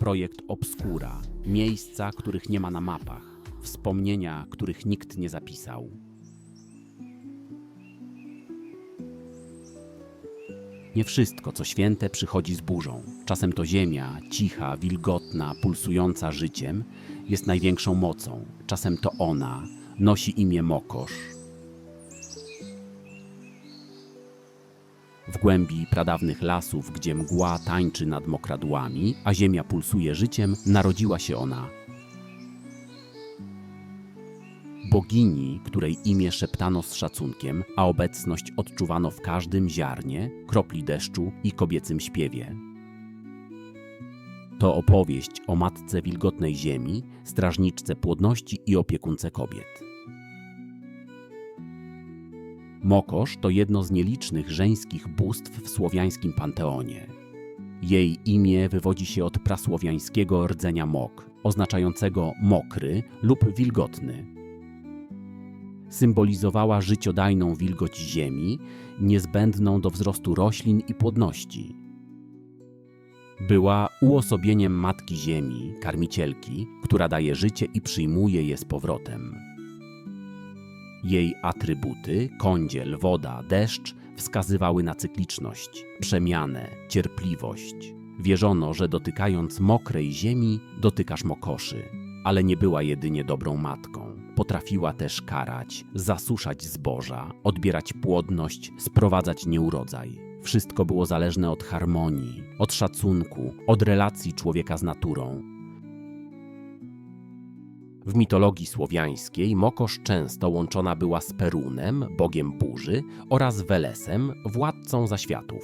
projekt Obskura, miejsca, których nie ma na mapach, wspomnienia, których nikt nie zapisał. Nie wszystko, co święte, przychodzi z burzą. Czasem to ziemia, cicha, wilgotna, pulsująca życiem, jest największą mocą. Czasem to ona nosi imię Mokosz. W głębi pradawnych lasów, gdzie mgła tańczy nad mokradłami, a ziemia pulsuje życiem, narodziła się ona. Bogini, której imię szeptano z szacunkiem, a obecność odczuwano w każdym ziarnie, kropli deszczu i kobiecym śpiewie. To opowieść o matce wilgotnej ziemi, strażniczce płodności i opiekunce kobiet. Mokosz to jedno z nielicznych żeńskich bóstw w słowiańskim panteonie. Jej imię wywodzi się od prasłowiańskiego rdzenia mok, oznaczającego mokry lub wilgotny. Symbolizowała życiodajną wilgoć ziemi, niezbędną do wzrostu roślin i płodności. Była uosobieniem matki ziemi, karmicielki, która daje życie i przyjmuje je z powrotem. Jej atrybuty kądziel, woda, deszcz wskazywały na cykliczność, przemianę, cierpliwość. Wierzono, że dotykając mokrej ziemi, dotykasz mokoszy, ale nie była jedynie dobrą matką. Potrafiła też karać, zasuszać zboża, odbierać płodność, sprowadzać nieurodzaj. Wszystko było zależne od harmonii, od szacunku, od relacji człowieka z naturą, w mitologii słowiańskiej Mokosz często łączona była z Perunem, bogiem burzy, oraz Welesem, władcą zaświatów.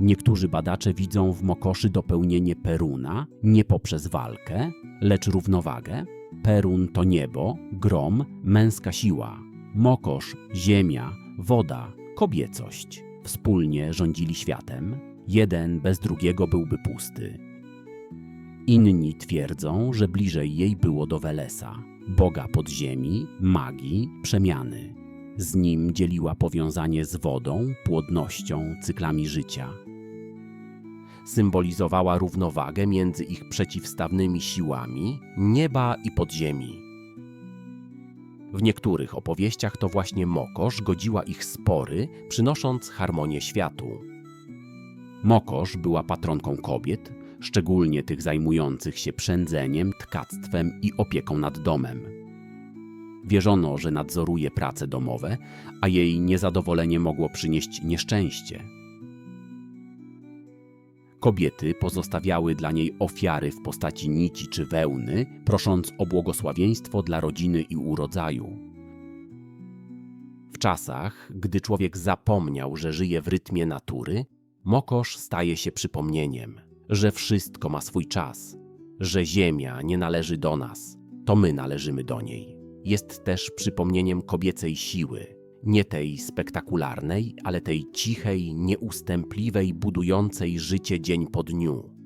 Niektórzy badacze widzą w Mokoszy dopełnienie Peruna nie poprzez walkę, lecz równowagę. Perun to niebo, grom, męska siła. Mokosz, ziemia, woda, kobiecość. Wspólnie rządzili światem. Jeden bez drugiego byłby pusty. Inni twierdzą, że bliżej jej było do Welesa, boga podziemi, magii, przemiany. Z nim dzieliła powiązanie z wodą, płodnością, cyklami życia. Symbolizowała równowagę między ich przeciwstawnymi siłami nieba i podziemi. W niektórych opowieściach to właśnie Mokosz godziła ich spory, przynosząc harmonię światu. Mokosz była patronką kobiet, szczególnie tych zajmujących się przędzeniem, tkactwem i opieką nad domem. Wierzono, że nadzoruje prace domowe, a jej niezadowolenie mogło przynieść nieszczęście. Kobiety pozostawiały dla niej ofiary w postaci nici czy wełny, prosząc o błogosławieństwo dla rodziny i urodzaju. W czasach, gdy człowiek zapomniał, że żyje w rytmie natury, mokosz staje się przypomnieniem – że wszystko ma swój czas, że Ziemia nie należy do nas, to my należymy do niej. Jest też przypomnieniem kobiecej siły, nie tej spektakularnej, ale tej cichej, nieustępliwej, budującej życie dzień po dniu.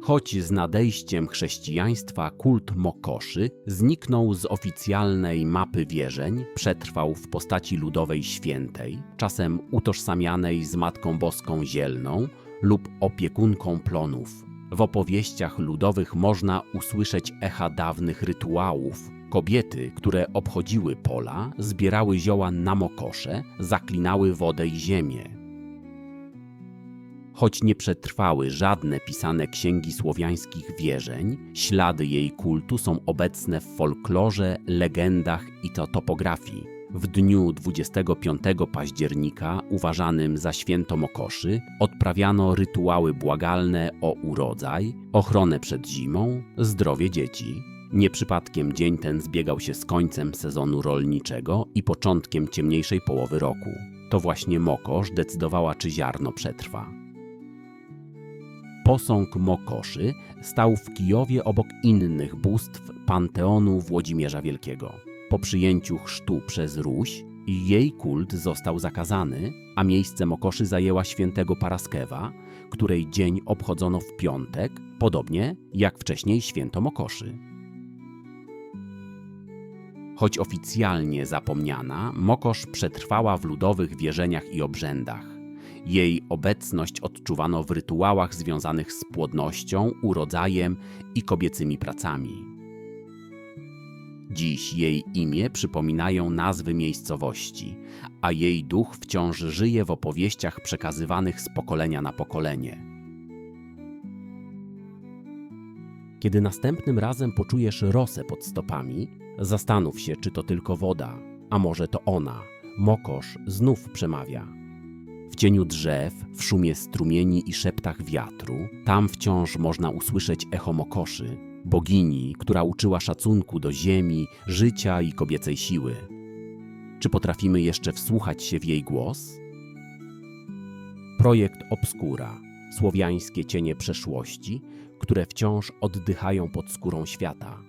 Choć z nadejściem chrześcijaństwa kult Mokoszy zniknął z oficjalnej mapy wierzeń, przetrwał w postaci ludowej świętej, czasem utożsamianej z Matką Boską Zielną, lub opiekunką plonów. W opowieściach ludowych można usłyszeć echa dawnych rytuałów. Kobiety, które obchodziły pola, zbierały zioła na mokosze, zaklinały wodę i ziemię. Choć nie przetrwały żadne pisane księgi słowiańskich wierzeń, ślady jej kultu są obecne w folklorze, legendach i to topografii. W dniu 25 października, uważanym za święto Mokoszy, odprawiano rytuały błagalne o urodzaj, ochronę przed zimą, zdrowie dzieci. Nieprzypadkiem dzień ten zbiegał się z końcem sezonu rolniczego i początkiem ciemniejszej połowy roku. To właśnie Mokosz decydowała, czy ziarno przetrwa. Posąg Mokoszy stał w Kijowie obok innych bóstw panteonu Włodzimierza Wielkiego. Po przyjęciu chrztu przez Ruś jej kult został zakazany, a miejsce Mokoszy zajęła świętego Paraskewa, której dzień obchodzono w piątek, podobnie jak wcześniej święto Mokoszy. Choć oficjalnie zapomniana, Mokosz przetrwała w ludowych wierzeniach i obrzędach. Jej obecność odczuwano w rytuałach związanych z płodnością, urodzajem i kobiecymi pracami. Dziś jej imię przypominają nazwy miejscowości, a jej duch wciąż żyje w opowieściach przekazywanych z pokolenia na pokolenie. Kiedy następnym razem poczujesz rosę pod stopami, zastanów się, czy to tylko woda, a może to ona, mokosz, znów przemawia. W cieniu drzew, w szumie strumieni i szeptach wiatru, tam wciąż można usłyszeć echo mokoszy, bogini, która uczyła szacunku do ziemi, życia i kobiecej siły. Czy potrafimy jeszcze wsłuchać się w jej głos? Projekt Obscura słowiańskie cienie przeszłości, które wciąż oddychają pod skórą świata.